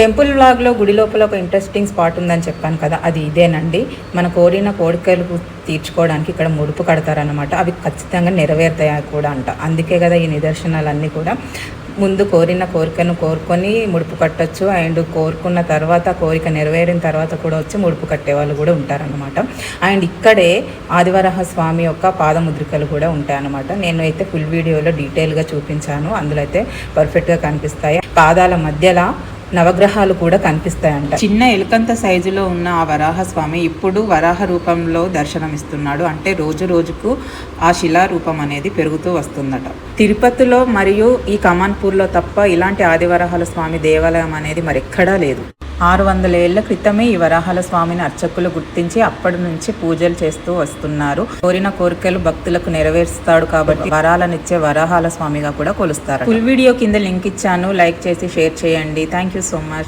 Temple వ్లాగ్లో గుడి లోపల ఒక ఇంట్రెస్టింగ్ స్పాట్ ఉందని చెప్పాను కదా అది ఇదేనండి. మన కోరిన కోరికలు తీర్చుకోవడానికి ఇక్కడ ముడుపు కడతారనమాట అవి ఖచ్చితంగా నెరవేరుతాయి కూడా అంట. అందుకే కదా ఈ నిదర్శనాలన్నీ కూడా ముందు కోరిన కోరికను కోరుకొని ముడుపు కట్టొచ్చు. అండ్ కోరుకున్న తర్వాత కోరిక నెరవేరిన తర్వాత కూడా వచ్చి ముడుపు కట్టే వాళ్ళు కూడా ఉంటారనమాట అండ్ ఇక్కడే ఆదివరహ స్వామి యొక్క పాదముద్రికలు కూడా ఉంటాయన్నమాట. నేను అయితే ఫుల్ వీడియోలో డీటెయిల్గా చూపించాను. అందులో అయితే పర్ఫెక్ట్గా కనిపిస్తాయి. పాదాల మధ్యలో నవగ్రహాలు కూడా కనిపిస్తాయంట. చిన్న ఎలుకంత సైజులో ఉన్న ఆ వరాహ స్వామి ఇప్పుడు వరాహ రూపంలో దర్శనమిస్తున్నాడు. అంటే రోజు రోజుకు ఆ శిలా రూపం అనేది పెరుగుతూ వస్తుందట. తిరుపతిలో మరియు ఈ కమాన్పూర్లో తప్ప ఇలాంటి ఆదివరాహాల స్వామి దేవాలయం అనేది మరెక్కడా లేదు. ఆరు వందల ఏళ్ళ క్రితమే ఈ వరాహాల స్వామిని అర్చకులు గుర్తించి అప్పటి నుంచి పూజలు చేస్తూ వస్తున్నారు. కోరిన కోరికలు భక్తులకు నెరవేరుస్తాడు కాబట్టి వరాలనిచ్చే వరాహాల స్వామిగా కూడా కొలుస్తారు ఫుల్ వీడియో కింద లింక్ ఇచ్చాను. లైక్ చేసి షేర్ చేయండి. Thank you so much.